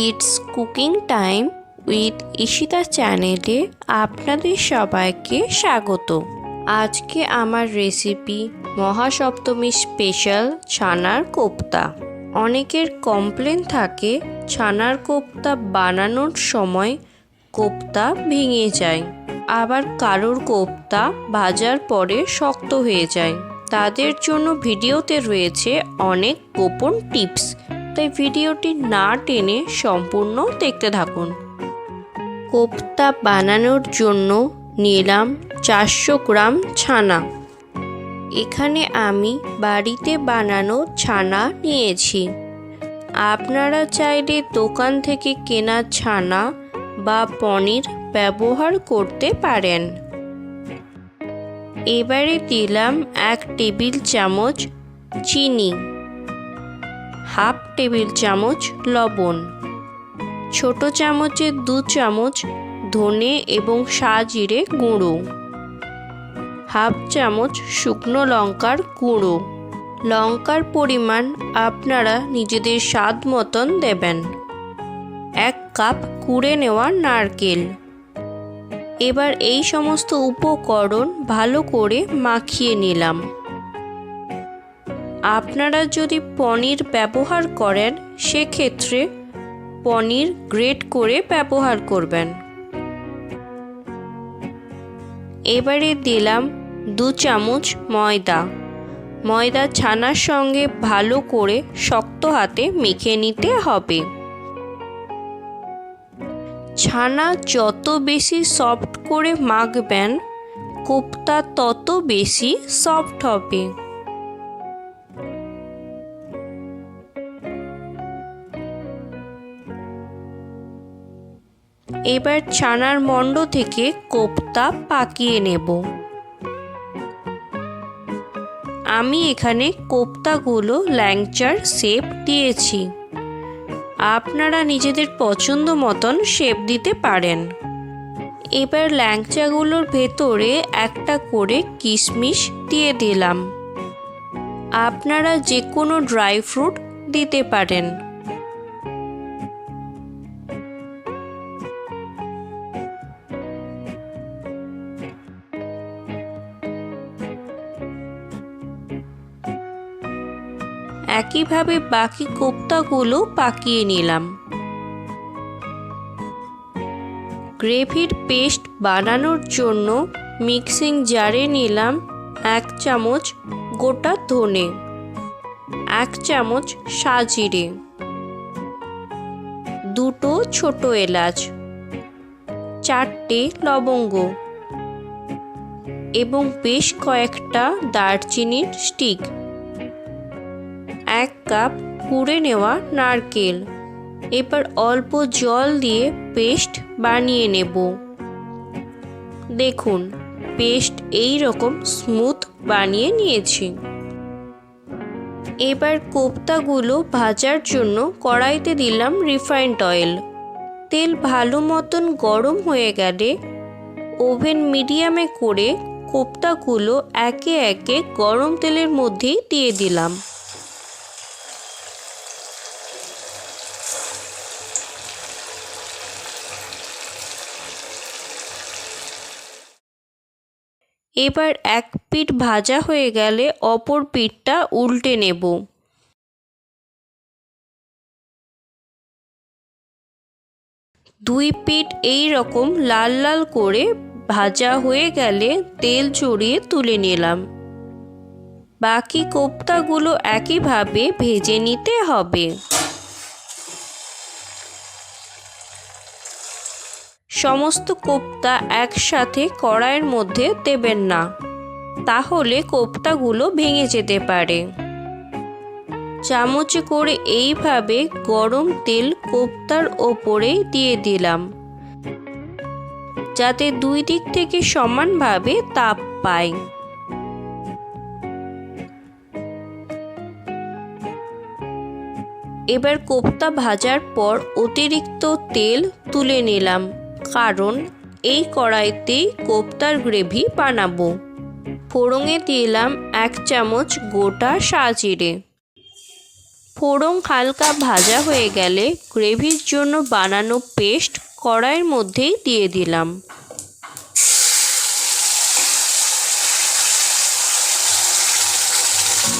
It's cooking time with Ishita চ্যানেলে আপনাদের সবাইকে স্বাগত। আজকে আমার রেসিপি মহাসপ্তমী স্পেশাল ছানার কোপ্তা। অনেকের কমপ্লেন থাকে ছানার কোপ্তা বানানোর সময় কোপ্তা ভেঙে যায়। আবার কারোর কোপ্তা ভাজার পরে শক্ত হয়ে যায়। তাদের জন্য ভিডিওতে রয়েছে অনেক গোপন টিপস তাই ভিডিওটি না টেনে সম্পূর্ণ দেখতে থাকুন। কোপ্তা বানানোর জন্য নিলাম চারশো গ্রাম ছানা। এখানে আমি বাড়িতে বানানো ছানা নিয়েছি। আপনারা চাইলে দোকান থেকে কেনা ছানা বা পনির ব্যবহার করতে পারেন। এবারে দিলাম এক টেবিল চামচ চিনি। হাফ টেবিল চামচ লবণ। ছোট চামচের দু চামচ ধনে এবং সাজিরে গুঁড়ো। হাফ চামচ শুকনো লঙ্কার গুঁড়ো। লঙ্কার পরিমাণ আপনারা নিজেদের স্বাদ মতন দেবেন। এক কাপ কুড়ে নেওয়া নারকেল। এবার এই সমস্ত উপকরণ ভালো করে মাখিয়ে নিলাম। আপনারা যদি পনির ব্যবহার করেন, সেক্ষেত্রে পনির গ্রেট করে ব্যবহার করবেন। এবারে দিলাম দু চামচ ময়দা। ময়দা ছানার সঙ্গে ভালো করে শক্ত হাতে মেখে নিতে হবে। ছানা যত বেশি সফট করে মাখবেন, কোপ্তা তত বেশি সফট হবে। এবার ছানার মণ্ড থেকে কোপ্তা পাকিয়ে নেব। আমি এখানে কোপ্তাগুলো ল্যাংচার শেপ দিয়েছি। আপনারা নিজেদের পছন্দ মতন শেপ দিতে পারেন। এবার ল্যাংচাগুলোর ভেতরে একটা করে কিশমিশ দিয়ে দিলাম। আপনারা যে কোনো ড্রাই ফ্রুট দিতে পারেন। একইভাবে বাকি কোপ্তাগুলো পাকিয়ে নিলাম। গ্রেভির পেস্ট বানানোর জন্য মিক্সিং জারে নিলাম এক চামচ গোটা ধনে, এক চামচ সাজিরে, দুটো ছোট এলাচ, চারটে লবঙ্গ এবং বেশ কয়েকটা দারচিনির স্টিক। কাপ কুড়ে নেওয়া নারকেল। এবার অল্প জল দিয়ে পেস্ট বানিয়ে নেব। দেখুন, পেস্ট এই রকম স্মুথ বানিয়ে নিয়েছি। এবার কোপ্তাগুলো ভাজার জন্য কড়াইতে দিলাম রিফাইন্ড অয়েল। তেল ভালো মতন গরম হয়ে গেলে ওভেন মিডিয়ামে করে কোপ্তাগুলো একে একে গরম তেলের মধ্যেই দিয়ে দিলাম। এবার এক পিঠ ভাজা হয়ে গেলে অপর পিঠটা উল্টে নেব। দুই পিঠ এই রকম লাল লাল করে ভাজা হয়ে গেলে তেল চড়িয়ে তুলে নিলাম। বাকি কোপ্তাগুলো একইভাবে ভেজে নিতে হবে। সমস্ত কোপ্তা একসাথে কড়াইয়ের মধ্যে দেবেন না। তাহলে কোপ্তাগুলো ভেঙে যেতে পারে। চামচে করে এইভাবে গরম তেল কোপ্তার ওপরে দিয়ে দিলাম। যাতে দুই দিক থেকে সমানভাবে তাপ পায় এবার কোপ্তা ভাজার পর অতিরিক্ত তেল তুলে নিলাম। কারণ এই কড়াইতেই কোপ্তার গ্রেভি বানাবো। ফোড়ঙে দিলাম এক চামচ গোটা সাজিরে। ফোড়ং হালকা ভাজা হয়ে গেলে গ্রেভির জন্য বানানো পেস্ট কড়াইয়ের মধ্যেই দিয়ে দিলাম।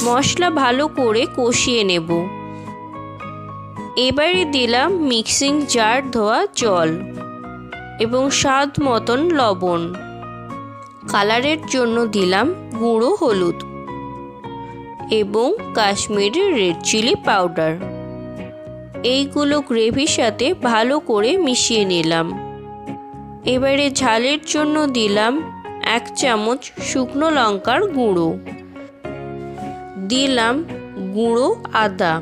মশলা ভালো করে কষিয়ে নেব। এবারে দিলাম মিক্সিং জার ধোয়া জল। এবং স্বাদ মতন লবণ। কালারের জন্য দিলাম গুঁড়ো হলুদ এবং কাশ্মীরি রেড চিলি পাউডার। এইগুলো গ্রেভির সাথে ভালো করে মিশিয়ে নিলাম। এবারে ঝালের জন্য দিলাম এক চামচ শুকনো লঙ্কার গুঁড়ো। দিলাম গুঁড়ো আদা।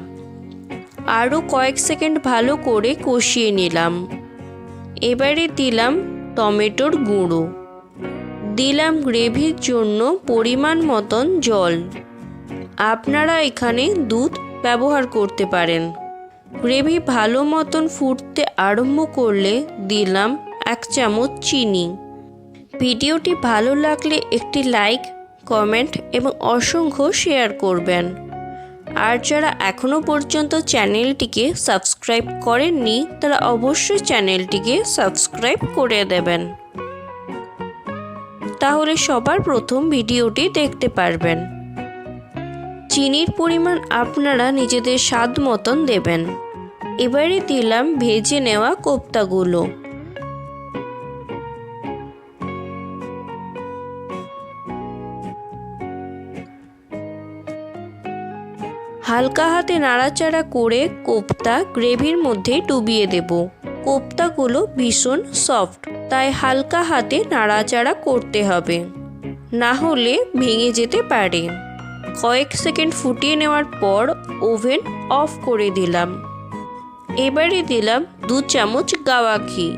আরও কয়েক সেকেন্ড ভালো করে কষিয়ে নিলাম। এবারে দিলাম টমেটোর গুঁড়ো। দিলাম গ্রেভির জন্য পরিমাণ মতন জল। আপনারা এখানে দুধ ব্যবহার করতে পারেন। গ্রেভি ভালো মতন ফুটতে আরম্ভ করলে দিলাম এক চামচ চিনি। ভিডিওটি ভালো লাগলে একটি লাইক, কমেন্ট এবং অসংখ্য শেয়ার করবেন। আর যারা এখনও পর্যন্ত চ্যানেলটিকে সাবস্ক্রাইব করেননি, তারা অবশ্যই চ্যানেলটিকে সাবস্ক্রাইব করে দেবেন। তাহলে সবার প্রথম ভিডিওটি দেখতে পারবেন। চিনির পরিমাণ আপনারা নিজেদের স্বাদ মতন দেবেন। এবারে দিলাম ভেজে নেওয়া কোপ্তাগুলো। হালকা হাতে নাড়াচাড়া করে কোপ্তা গ্রেভির মধ্যে ডুবিয়ে দেব। কোপ্তাগুলো ভীষণ সফট, তাই হালকা হাতে নাড়াচাড়া করতে হবে। না হলে ভেঙে যেতে পারে। কয়েক সেকেন্ড ফুটিয়ে নেওয়ার পর ওভেন অফ করে দিলাম। এবারে দিলাম দু চামচ গাওয়া ঘি।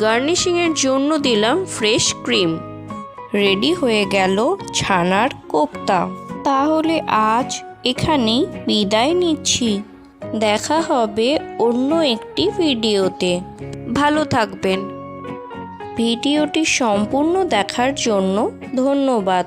গার্নিশিংয়ের জন্য দিলাম ফ্রেশ ক্রিম। রেডি হয়ে গেল ছানার কোপ্তা। তাহলে আজ এখানেই বিদায় নিচ্ছি। দেখা হবে অন্য একটি ভিডিওতে। ভালো থাকবেন। ভিডিওটি সম্পূর্ণ দেখার জন্য ধন্যবাদ।